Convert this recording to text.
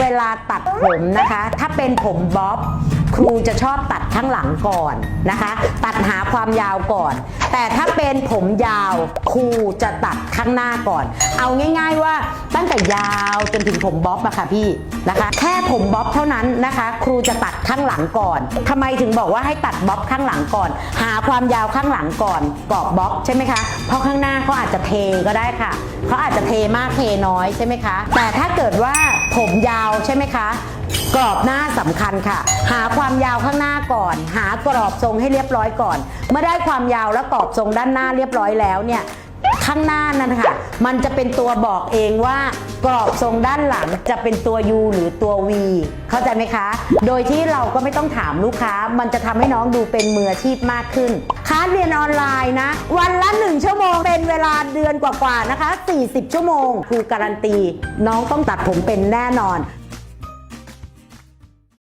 เวลาตัดผมนะคะ ถ้าเป็นผมบ๊อบครูจะชอบตัดข้างหลังก่อนนะคะ ตัดหาความยาวก่อน แต่ถ้าเป็นผมยาวครูจะตัดข้างหน้าก่อน เอาง่าย ๆว่าตั้ง แต่ยาวจนถึงผมบ๊อบอะค่ะพี่นะคะ แค่ผมบ๊อบเท่านั้นนะคะ ครูจะตัดข้างหลังก่อนทำไมถึงบอกว่าให้ตัดบ๊อบข้างหลังก่อน หาความยาวข้างหลังก่อนกรอบบ๊อบใช่ไหมคะเพราะข้างหน้าเขาอาจจะเทก็ได้ค่ะเขาอาจจะเทมากเทน้อยใช่ไหมคะ แต่ถ้าเกิดว่าผมยาวใช่ไหมคะกรอบหน้าสำคัญค่ะ หาความยาวข้างหน้าก่อน หากรอบทรงให้เรียบร้อยก่อน เมื่อได้ความยาวและกรอบทรงด้านหน้าเรียบร้อยแล้วเนี่ย ข้างหน้านั่นค่ะมันจะเป็นตัวบอกเองว่ากรอบทรงด้านหลังจะเป็นตัว U หรือตัว V เข้าใจไหมคะ โดยที่เราก็ไม่ต้องถามลูกค้า มันจะทำให้น้องดูเป็นมืออาชีพมากขึ้นคลาสเรียนออนไลน์นะ วันละ 1 ชั่วโมงเป็นเวลาเดือนกว่าๆนะคะ 40 ชั่วโมงครูการันตี น้องต้องตัดผมเป็นแน่นอน